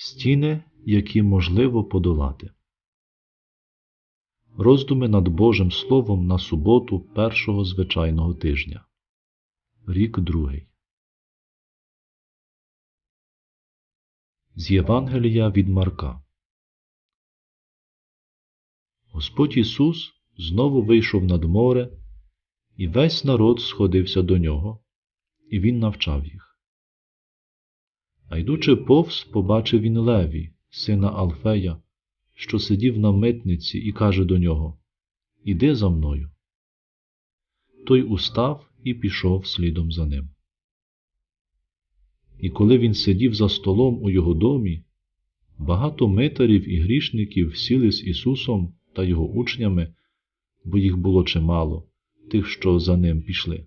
Стіни, які можливо подолати. Роздуми над Божим Словом на суботу першого звичайного тижня. Рік другий. З Євангелія від Марка. Господь Ісус знову вийшов над море, і весь народ сходився до нього, і Він навчав їх. А йдучи повз, побачив він Леві, сина Алфея, що сидів на митниці, і каже до нього Іди за мною. Той устав і пішов слідом за ним. І коли він сидів за столом у його домі, багато митарів і грішників сіли з Ісусом та його учнями, бо їх було чимало, тих, що за ним пішли.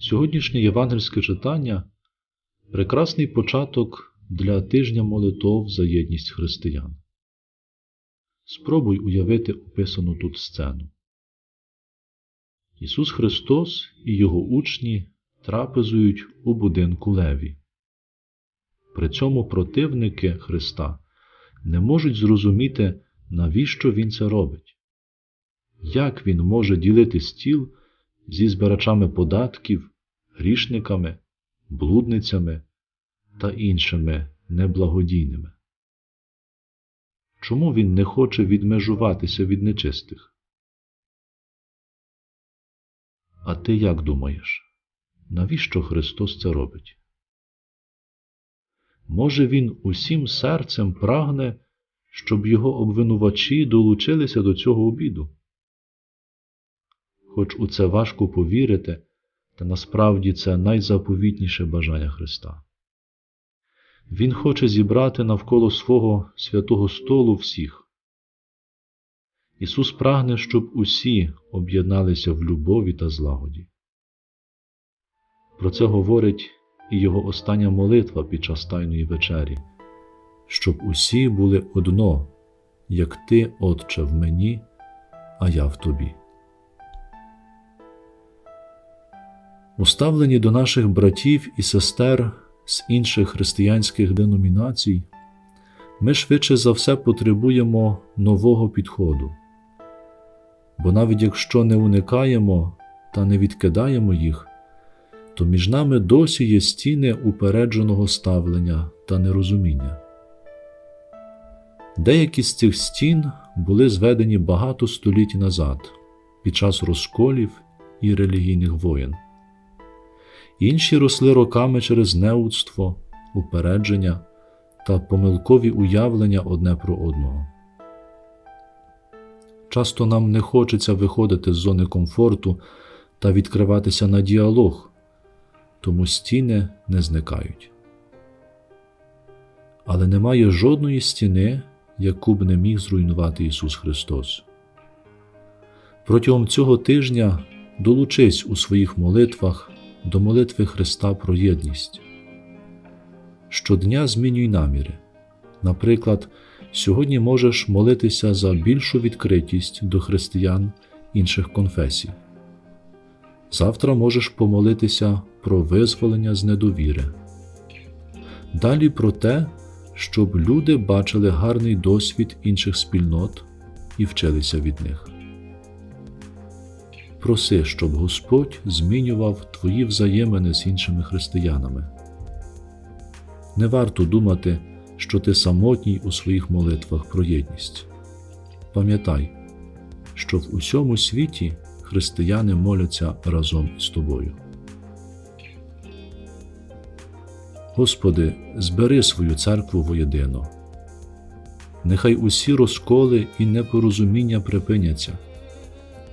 Сьогоднішнє євангельське читання прекрасний початок для тижня молитов за єдність християн. Спробуй уявити описану тут сцену. Ісус Христос і Його учні трапезують у будинку Леві. При цьому противники Христа не можуть зрозуміти, навіщо Він це робить. Як Він може ділити стіл зі збирачами податків, грішниками, блудницями та іншими неблагодійними. Чому він не хоче відмежуватися від нечистих? А ти як думаєш, навіщо Христос це робить? Може, Він усім серцем прагне, щоб його обвинувачі долучилися до цього обіду? Хоч у це важко повірити, та насправді це найзаповітніше бажання Христа. Він хоче зібрати навколо свого святого столу всіх. Ісус прагне, щоб усі об'єдналися в любові та злагоді. Про це говорить і Його остання молитва під час Тайної вечері, щоб усі були одно, як Ти, Отче, в мені, а я в тобі. Уставлені до наших братів і сестер з інших християнських деномінацій, ми швидше за все потребуємо нового підходу. Бо навіть якщо не уникаємо та не відкидаємо їх, то між нами досі є стіни упередженого ставлення та нерозуміння. Деякі з цих стін були зведені багато століть назад під час розколів і релігійних воєн інші росли роками через неудство, упередження та помилкові уявлення одне про одного. Часто нам не хочеться виходити з зони комфорту та відкриватися на діалог, тому стіни не зникають. Але немає жодної стіни, яку б не міг зруйнувати Ісус Христос. Протягом цього тижня долучись у своїх молитвах до молитви Христа про єдність. Щодня змінюй наміри. Наприклад, сьогодні можеш молитися за більшу відкритість до християн інших конфесій. Завтра можеш помолитися про визволення з недовіри. Далі про те, щоб люди бачили гарний досвід інших спільнот і вчилися від них. Проси, щоб Господь змінював твої взаємини з іншими християнами. Не варто думати, що ти самотній у своїх молитвах про єдність. Пам'ятай, що в усьому світі християни моляться разом із тобою. Господи, збери свою церкву воєдино. Нехай усі розколи і непорозуміння припиняться